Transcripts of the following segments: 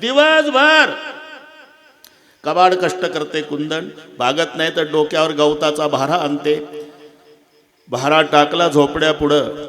दिवसभर. कबाड कष्ट करते कुंदन. भागत नाही तर डोक्यावर गवताचा भारा आणते. भारा टाकला झोपड्या पुढं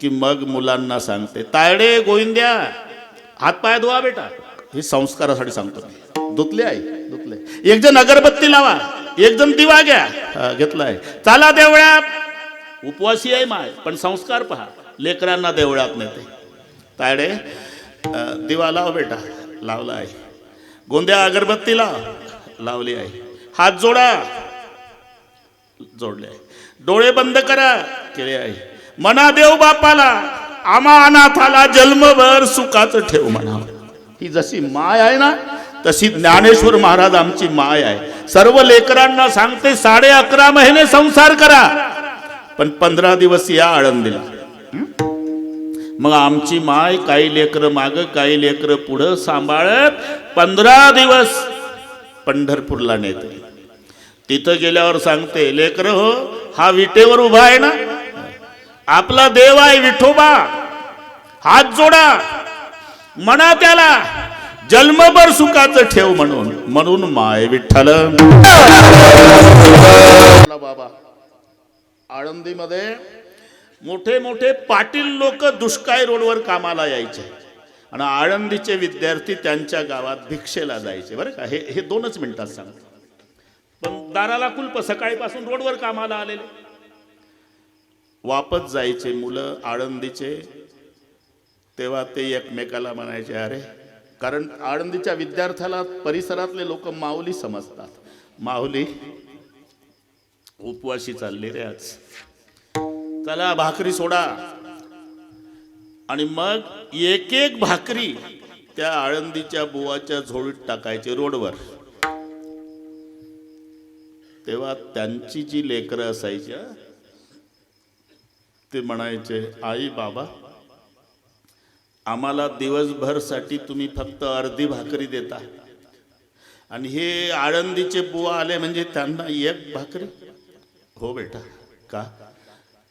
की मग मुलांना सांगते. तायडे गोविंद्या हातपाय धुवा बेटा. हे संस्कारासाठी सांगतो मी. धुतले आहे धुतले. एक जण अगरबत्ती लावा. एक जण दिवा घ्या. घेतलाय. चाला देवळात उपवासी आहे माय पण संस्कार पहा. लेकरांना देवळात नेते. तायडे दिवा लाव बेटा. लावला आहे. गोंद्या अगरबत्तीला लावली आहे. हात जोडा. जोडले आहे. डोळे बंद करा. केले आहे. मना देव बापाला आमा अनाथाला जन्मभर सुखाचं ठेव म्हणा ही जशी माय आहे ना तशी ज्ञानेश्वर महाराज आमची माय आहे. सर्व लेकरांना सांगते साडे अकरा महिने संसार करा. पण पंधरा दिवस या आळंदीला. मग आमची माय काही लेकरं माग काही लेकरं पुढं सांभाळत पंधरा दिवस पंढरपूरला नेते. तिथं गेल्यावर सांगते लेकर हो हा विटेवर उभा आहे ना? आपला देव आहे विठोबा. हात जोडा. म्हणा त्याला जन्मभर सुखाचं ठेव म्हणून. म्हणून माय विठ्ठल. बाबा आळंदीमध्ये मोठे मोठे पाटील लोक दुष्काळी रोडवर कामाला यायचे. आणि आळंदीचे विद्यार्थी त्यांच्या गावात भिक्षेला जायचे. बरं का? हे हे दोनच मिनिटात सांगतो पण दाराला कुलप सकाळीपासून रोडवर कामाला आलेले. वापस जायचे मुलं आळंदीचे. तेव्हा ते एकमेकाला म्हणायचे अरे कारण आळंदीच्या विद्यार्थ्याला परिसरातले लोक माऊली समजतात. माऊली उपवाशी चालली रे आज. चला भाकरी सोडा. आणि मग एक एक भाकरी त्या आळंदीच्या बुवाच्या झोळीत टाकायचे रोडवर. तेव्हा त्यांची जी लेकरं असायची ते म्हणायचे आई बाबा आम्हाला दिवसभरसाठी तुम्ही फक्त अर्धी भाकरी देता. आणि हे आळंदीचे बुवा आले म्हणजे त्यांना एक भाकरी? हो बेटा. का?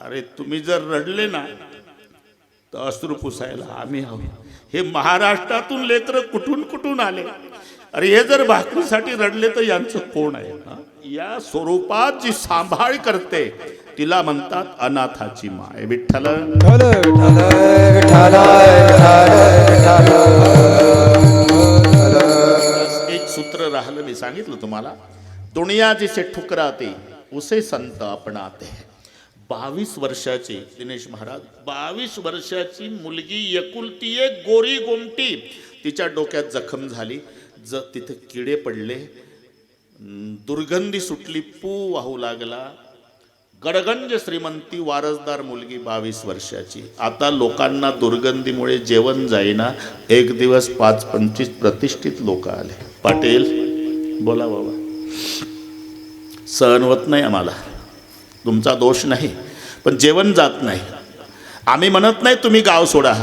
अरे तुम्ही जर रडले ना तर अश्रू पुसायला आम्ही आहोत हे महाराष्ट्रातून लेकर कुठून कुठून आले? अरे हे जर भाकरीसाठी रडले तर यांचं कोण आहे? ना या स्वरूपात जी सांभाळ करते तिला म्हणतात अनाथाची माय विठ्ठल. एक सूत्र राहिलं मी सांगितलं तुम्हाला. दुनिया जिसे ठुकराते उसे संत अपनाते बावीस वर्षाची दिनेश महाराज बावीस वर्षाची मुलगी एकुलती एक गोरी गोमटी. तिच्या डोक्यात जखम झाली. ज तिथे किडे पडले. दुर्गंधी सुटली पू वाहू लागला. गडगंज श्रीमंती वारसदार मुलगी बावीस वर्षाची. आता लोकांना दुर्गंधीमुळे जेवण जाईना. एक दिवस पाच पंचवीस प्रतिष्ठित लोक आले. पाटील बोला बाबा. सहन होत नाही आम्हाला. तुमचा दोष नाही पण जेवण जात नाही. आम्ही म्हणत नाही तुम्ही गाव सोडा.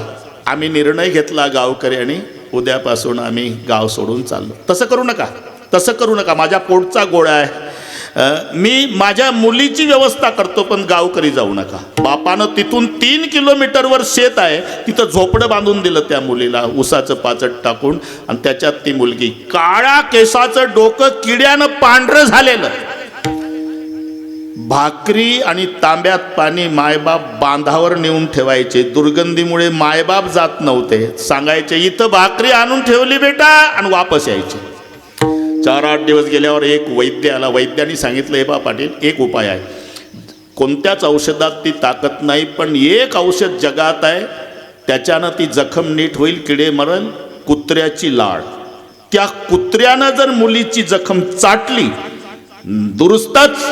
आम्ही निर्णय घेतला गावकरी आणि उद्यापासून आम्ही गाव सोडून चाललो. तसं करू नका तसं करू नका. माझ्या पोटचा गोळा आहे. मी माझ्या मुलीची व्यवस्था करतो पण गावकरी जाऊ नका. बापानं तिथून तीन किलोमीटरवर शेत आहे तिथं झोपडं बांधून दिलं त्या मुलीला. उसाचं पाचट टाकून आणि त्याच्यात ती मुलगी काळ्या केसाचं डोकं किड्यानं पांढरं झालेलं. भाकरी आणि तांब्यात पाणी मायबाप बांधावर नेऊन ठेवायचे. दुर्गंधीमुळे मायबाप जात नव्हते. सांगायचे इथं भाकरी आणून ठेवली बेटा आणि वापस यायचे. चार आठ दिवस गेल्यावर एक वैद्य आला. वैद्याने सांगितलं हे बा पाटील एक उपाय आहे. कोणत्याच औषधात ती ताकद नाही पण एक औषध जगात आहे. त्याच्यानं ती जखम नीट होईल किडे मरण कुत्र्याची लाळ. त्या कुत्र्यानं जर मुलीची जखम चाटली दुरुस्तच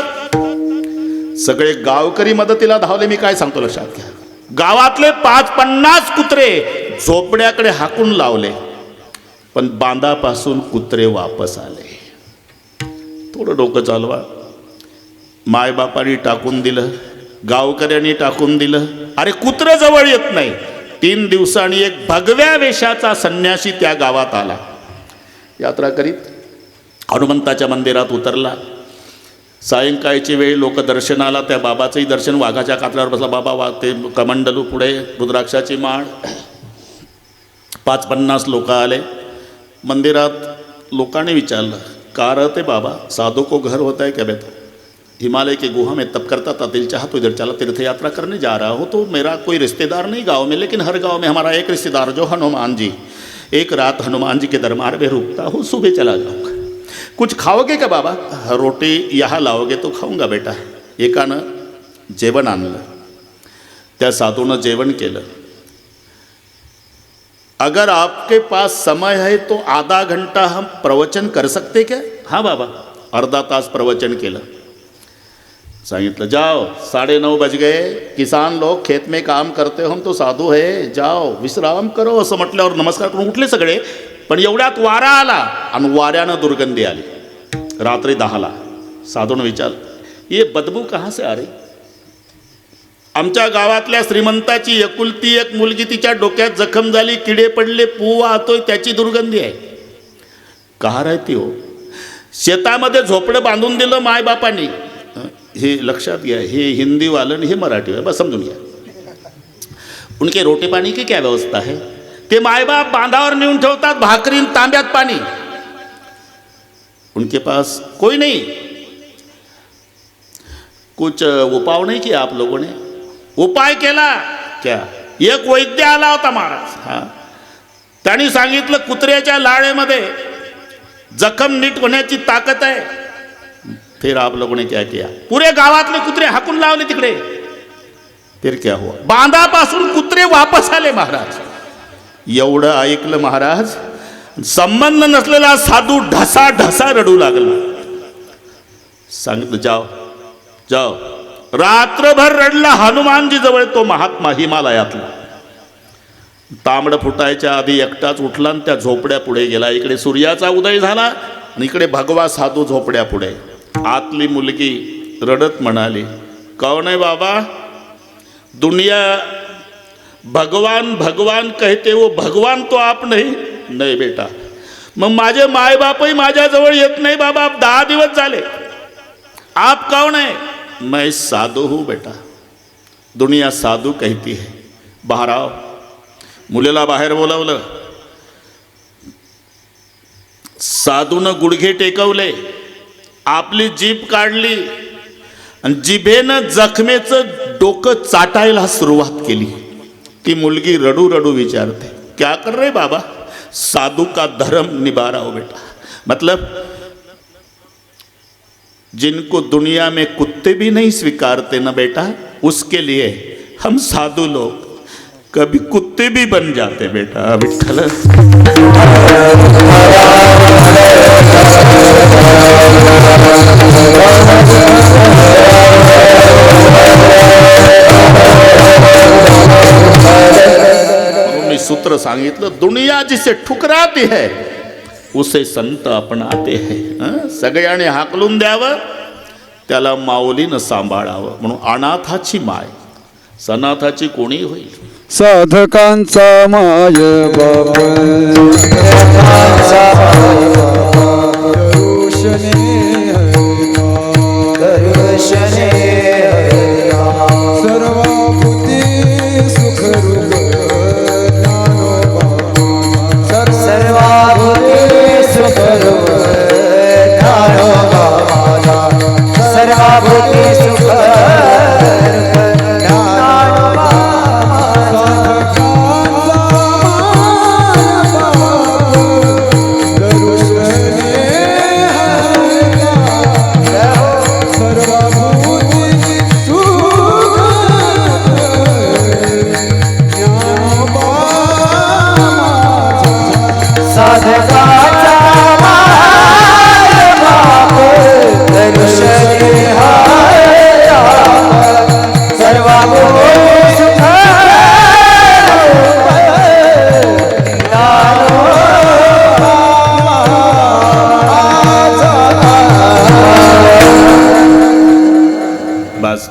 सगळे गावकरी मदतीला धावले मी काय सांगतो लक्षात घ्या. गावातले पाच पन्नास कुत्रे झोपड्याकडे हाकून लावले पण बांधापासून कुत्रे वापस आले. थोडं डोकं चालवा. मायबापानी टाकून दिलं गावकऱ्यांनी टाकून दिलं. अरे कुत्रं जवळ येत नाही. तीन दिवसांनी एक भगव्या वेशाचा संन्यासी त्या गावात आला. यात्रा करीत हनुमंताच्या मंदिरात उतरला. सायंकाळची वेळ लोक दर्शनाला त्या बाबाचंही दर्शन वाघाच्या कातल्यावर बसला. बाबा वाघ ते कमंडलू पुढे रुद्राक्षाची माळ. पाच पन्नास लोक आले. मंदिरात लोकांनी विचारलं का रहते बाबा? साधु को घर होता है क्या बेटा? हिमालय की गुहा में तप करता था दिल चाह तो इधर चला तीर्थ यात्रा करने जा रहा हो तो मेरा कोई रिश्तेदार नहीं गांव में लेकिन हर गांव में हमारा एक रिश्तेदार जो हनुमान जी। एक रात हनुमान जी के दरबार में रुकता हूँ सुबह चला जाऊँगा। कुछ खाओगे का बाबा? रोटी यहाँ लाओगे तो खाऊँगा बेटा। एकानं जेवण आणलं। त्या साधूनं जेवण केलं। अगर आपके पास समय है तो आधा घंटा हम प्रवचन कर सकते क्या? हाँ बाबा। अर्धा तास प्रवचन केलं। सांगितलं जाओ साढ़े नौ बज गए। किसान लोग खेत में काम करते हो हम तो साधू है। जाओ विश्राम करो। असं म्हटल्यावर नमस्कार करून उठले सगळे। पण एवढ्यात वारा आला आणि वाऱ्यानं दुर्गंधी आली. रात्री दहाला. साधून विचार ये बदबू कहाँ से अरे आमच्या गावातल्या श्रीमंताची एकुलती एक मुलगी तिच्या डोक्यात जखम झाली किडे पडले पू वाहतोय त्याची दुर्गंधी आहे. का राहते हो? शेतामध्ये झोपडं बांधून दिलं मायबापांनी. हे लक्षात घ्या हे हिंदीवालन हे मराठी आहे बस समजून घ्या. उनके रोटी पाणी की क्या व्यवस्था है? ते मायबाप बांधावर नेऊन ठेवतात भाकरीन तांब्यात पाणी. उनके पास कोई नहीं. कुछ उपाय नहीं किया आप लोगों ने? उपाय केला. क्या? एक वैद्य आला होता महाराज. हा. त्यांनी सांगितलं कुत्र्याच्या लाळेमध्ये जखम नीट होण्याची ताकद आहे. फिर आप लोगों ने क्या किया? पुरे गावातले कुत्रे हाकून लावले तिकडे. फिर क्या हुआ? बांधापासून कुत्रे वापस आले महाराज. एवढं ऐकलं महाराज. संबंध नसलेला साधू ढसा ढसा रडू लागला. सांगितलं जाओ जाओ. रात्रभर रडला हनुमानजी जवळ तो महात्मा हिमालयातला. तांबड फुटायच्या आधी एकटाच उठला आणि त्या झोपड्या पुढे गेला. इकडे सूर्याचा उदय झाला आणि इकडे भगवा साधू झोपड्या पुढे. आतली मुलगी रडत म्हणाली कौन आहे बाबा? दुनिया भगवान भगवान कहते वो भगवान तो आप नाही। नाही बेटा। मग माझे मायबापही माझ्याजवळ येत नाही बाबा आप दहा दिवस झाले। आप कौन है मैं साधू हूं बेटा। दुनिया साधू कहती है। बाहेर आओ। मुलीला बाहेर बोलावलं। साधूनं गुडघे टेकवले। आपली जीभ काढली। आणि जिभेनं जखमेचं डोकं चाटायला सुरुवात केली। ती मुलगी रडू रडू विचारते, क्या कर रहे बाबा? साधु का धर्म निभा रहा हो बेटा। मतलब जिनको दुनिया में कुत्ते भी नहीं स्वीकारते ना बेटा, उसके लिए हम साधु लोग कभी कुत्ते भी बन जाते बेटा मी सूत्र सांगितलं दुनिया जिसे ठुकराती है उसे संत अपनाते है? सगळ्यांनी हाकलून द्यावं त्याला माऊलीनं सांभाळावं. म्हणून अनाथाची माय सनाथाची कोणी होईल? साधकांचा माय बाप. ভোগে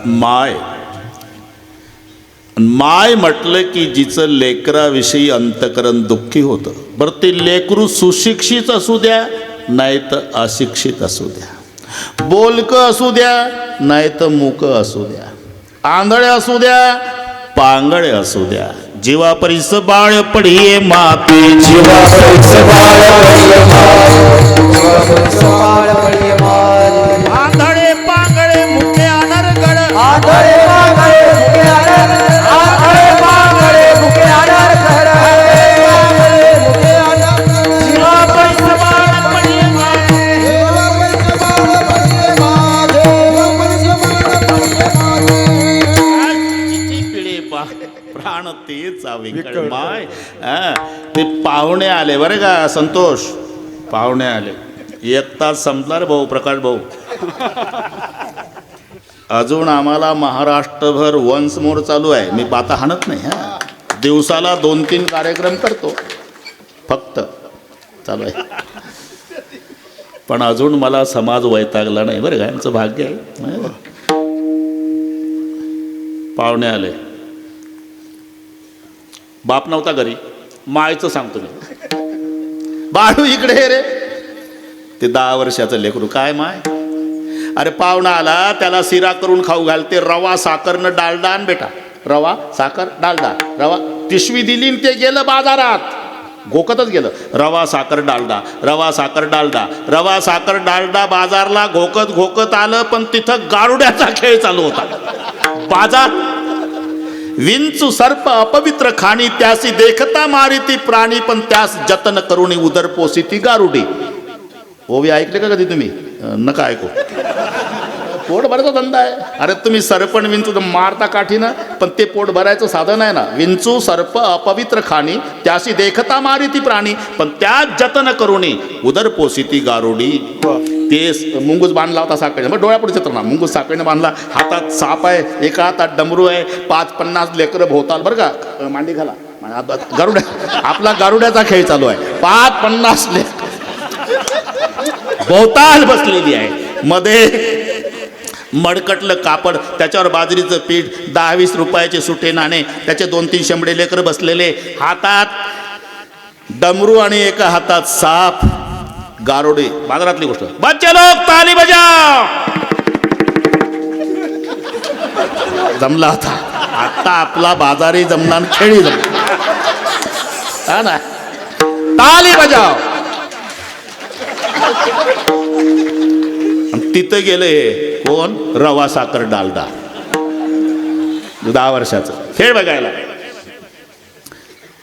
माय. माय म्हटलं की जिचं लेकराविषयी अंतकरण दुःखी होतं. बरं ते लेकरू सुशिक्षित असू द्या नाही तर अशिक्षित असू द्या. बोलकं असू द्या नाही तर मूक असू द्या. आंधळे असू द्या पांगळे असू द्या. जीवा परिस बाळ पडिये मापे जीवा परिस बाळ संतोष. पाहुणे आले. एक तास संपला रे भाऊ प्रकाश भाऊ. अजून आम्हाला महाराष्ट्रभर वन्स मोर चालू आहे. मी पाता हाणत नाही हा. दिवसाला दोन तीन कार्यक्रम करतो. फक्त. चालू आहे. पण अजून मला समाज वैतागला नाही बरं का. यांचं भाग्य आहे. पाहुणे आले. बाप नव्हता घरी. मायचं सांगतो मी. बाळू इकडे रे. ते दहा वर्षाचं लेकरू काय माय? अरे पाहुणा आला त्याला सिरा करून खाऊ घालते रवा साखरनं डालडा आण बेटा. रवा साखर डालडा रवा पिशवी दिली आणि ते गेलं बाजारात. घोकतच गेलं. रवा साखर डालडा. रवा साखर डालडा. रवा साखर डालडा बाजारला घोकत घोकत आलं पण तिथं गारुड्याचा खेळ चालू होता. बाजार विंचू सर्प अपवित्र खाणी त्यासी देखता मारिती प्राणी पण त्यास जतन करुणी उदर पोसिती गारुडी. ओवी ऐकले का कधी तुम्ही? नका ऐकू. पोट भरायचा धंदा आहे. अरे तुम्ही सरपण विंचू तर मारता काठीनं पण ते पोट भरायचं साधन आहे ना. विंचू सर्प अपवित्र खाणी त्याशी देखता मारिती प्राणी पण त्यात जतन करुणी उदर पोसिती गारुडी. ते मुंगूस बांधला होता साखळी मग डोळ्यापुढे चित्र ना मुंगूस साखळीने बांधला. हातात साप आहे एका हातात डमरू आहे पाच पन्नास लेकरं भोवताल. बरं का? मांडी घाला. गारुड्या आपला गारुड्याचा खेळ चालू आहे. पाच पन्नास लेकर भोवताल बसलेली आहे. मध्ये मडकटलं कापड त्याच्यावर बाजरीचं पीठ दहा वीस रुपयाचे सुटे नाणे त्याचे दोन तीन शंभडे लेकर बसलेले. हातात डमरू आणि एका हातात साप. गारोडे बाजारातली गोष्ट. बच्चे लोक ताली बजा जमला होता आता आपला बाजारी जमला आणि खेळी जमला हा ना? ताली बजाव तिथं गेले कोण? रवा साखर डालडा. दहा वर्षाचं. खेळ बघायला.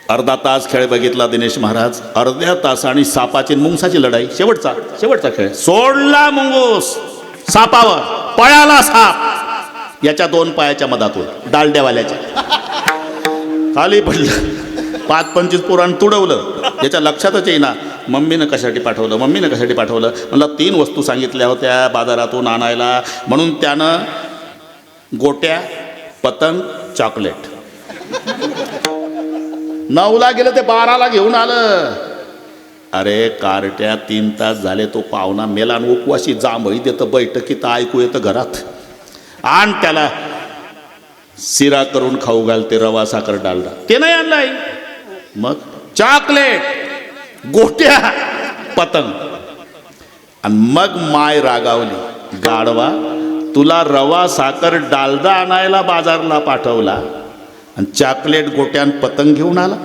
अर्धा तास खेळ बघितला दिनेश महाराज. अर्ध्या तासाने सापाची मुंगसाची लढाई. शेवटचा शेवटचा खेळ. सोडला मुंगूस. सापावर. पळाला साप. याच्या दोन पायाच्या मधातून डालड्यावाल्याच्या. खाली पडलं. पाच पंचवीस पुराण तुडवलं. याच्या लक्षातच येईना. मम्मीनं कशासाठी पाठवलं? मम्मीनं कशासाठी पाठवलं? मला तीन वस्तू सांगितल्या होत्या बाजारातून आणायला. म्हणून त्यानं गोट्या पतंग चॉकलेट. नऊला गेलं ते बाराला घेऊन आलं. अरे कारट्या तीन तास झाले तो पाहुणा मेला आणि उपवाशी जांभळी देतं बैठकीत ऐकू येतं घरात. आण त्याला. सिरा करून खाऊ घालते रवा साखर डालडा. ते नाही आणलाय मग? चॉकलेट. गोट्या. पतंग. आणि मग माय रागावली. गाडवा तुला रवा साखर डालडा आणायला बाजारला पाठवला. आणि चॉकलेट गोट्यान पतंग घेऊन आला.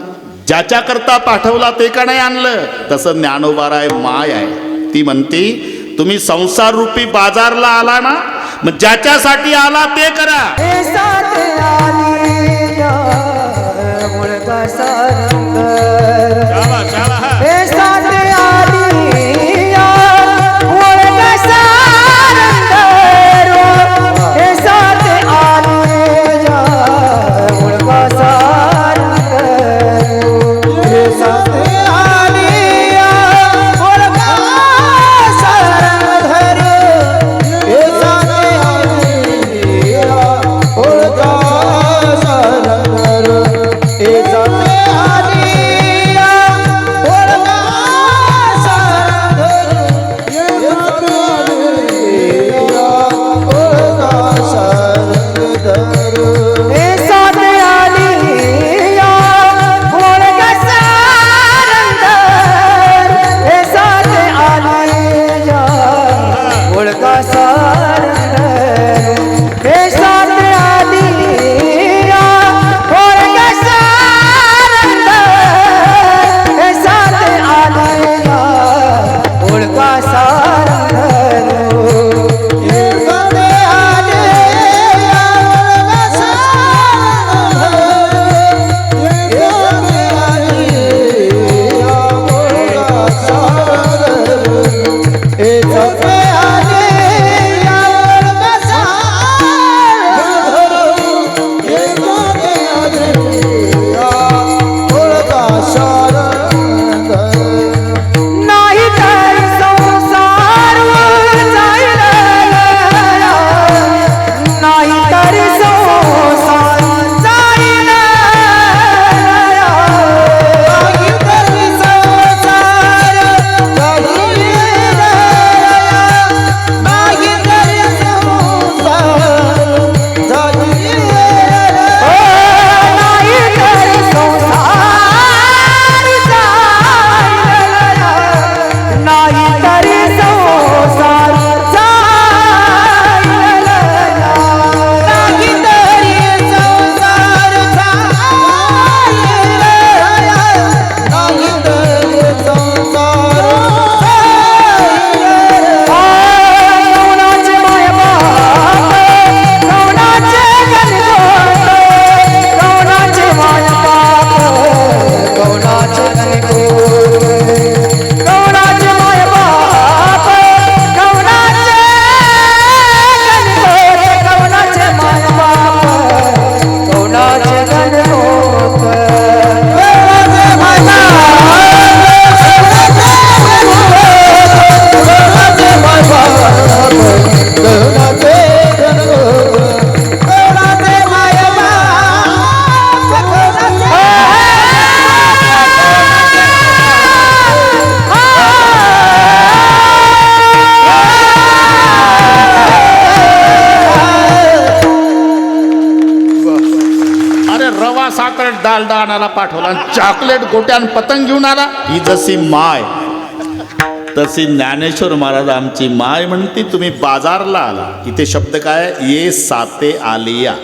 ज्याच्याकरता पाठवला ते का नाही आणलं? तसं ज्ञानोबाराय माय आहे. ती म्हणती तुम्ही संसार रूपी बाजारला आला ना मग ज्याच्यासाठी आला ते करा. आणि चॉकलेट गोट्यान पतंग घेऊन आला. ही जशी माय तशी ज्ञानेश्वर महाराज आमची माय म्हणते तुम्ही बाजारला आला. इथे शब्द काय? ये साते आलिया?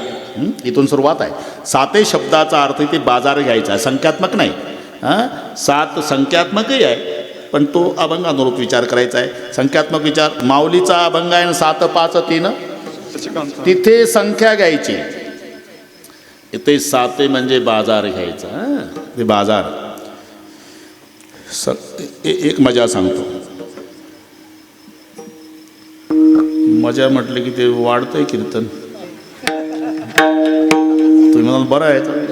इथून सुरुवात आहे. साते शब्दाचा अर्थ इथे बाजार घ्यायचा आहे. संख्यात्मक नाही. हां? सात संख्यात्मकही आहे पण तो अभंगानुरूप विचार करायचा आहे. संख्यात्मक विचार माऊलीचा अभंग आहे ना सात पाच तीन. तिथे संख्या घ्यायची. इथे साते म्हणजे बाजार घ्यायचा ते बाजार. स एक मजा सांगतो. मजा म्हटलं की ते वाढतंय कीर्तन. तुम्ही म्हणाल बरं आहे. तर